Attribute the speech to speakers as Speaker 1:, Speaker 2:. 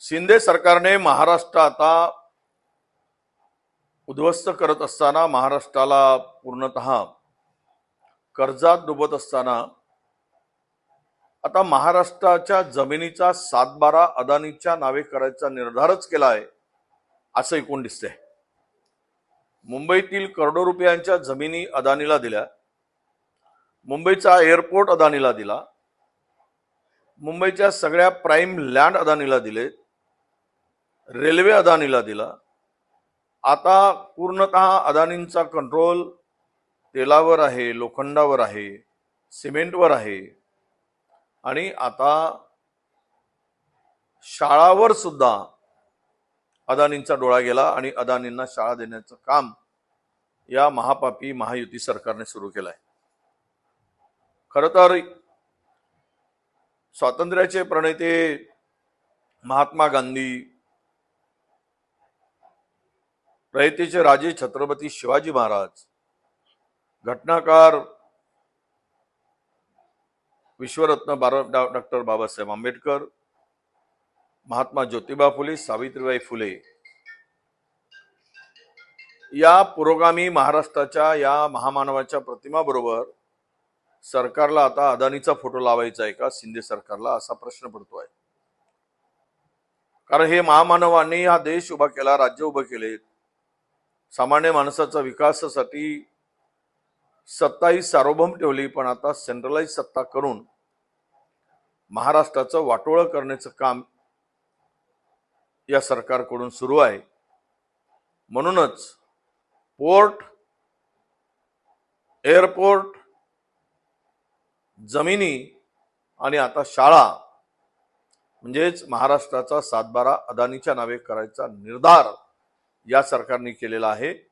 Speaker 1: शिंदे सरकारने महाराष्ट्र आता उद्ध्वस्त करत असताना महाराष्ट्राला पूर्णतः कर्जात डुबत असताना आता महाराष्ट्राच्या जमिनीचा सातबारा अदानीच्या नावे करायचा निर्धारच केला आहे असं एकूण दिसतंय. मुंबईतील करोडो रुपयांच्या जमिनी अदानीला दिल्या. मुंबईचा एअरपोर्ट अदानीला दिला. मुंबईच्या सगळ्या प्राईम लँड अदानीला दिलेत. रेल्वे अदानीला दिला. आता पूर्णतः अदानींचा कंट्रोल तेलावर आहे लोखंडावर आहे सिमेंटवर आहे. आणि आता शाळावर सुद्धा अदानींचा डोळा गेला आणि अदानींना शाळा देण्याचं काम या महापापी महायुती सरकारने सुरू केलं आहे खर तर स्वातंत्र्याचे प्रणेते महात्मा गांधी रयतेचे राजे छत्रपती शिवाजी महाराज. घटनाकार विश्वरत्न बारा डॉक्टर बाबासाहेब आंबेडकर महात्मा ज्योतिबा फुले सावित्रीबाई फुले. या पुरोगामी महाराष्ट्राच्या या महामानवाच्या प्रतिमाबरोबर सरकारला आता अदानीचा फोटो लावायचा आहे का? शिंदे सरकारला असा प्रश्न पडतो आहे. कारण हे महामानवांनी हा देश उभा केला राज्य उभं केले सामान्य माणसाचा विकासासाठी सत्ता ही सार्वभौम ठेवली पण आता सेंट्रलाइज सत्ता करून महाराष्ट्राचं वाटोळं करण्याचं काम या सरकारकडून सुरू आहे. म्हणूनच पोर्ट एअरपोर्ट जमिनी आणि आता शाळा म्हणजेच महाराष्ट्राचा सातबारा अदानीच्या नावे करायचा निर्धार या सरकारने केलेला आहे.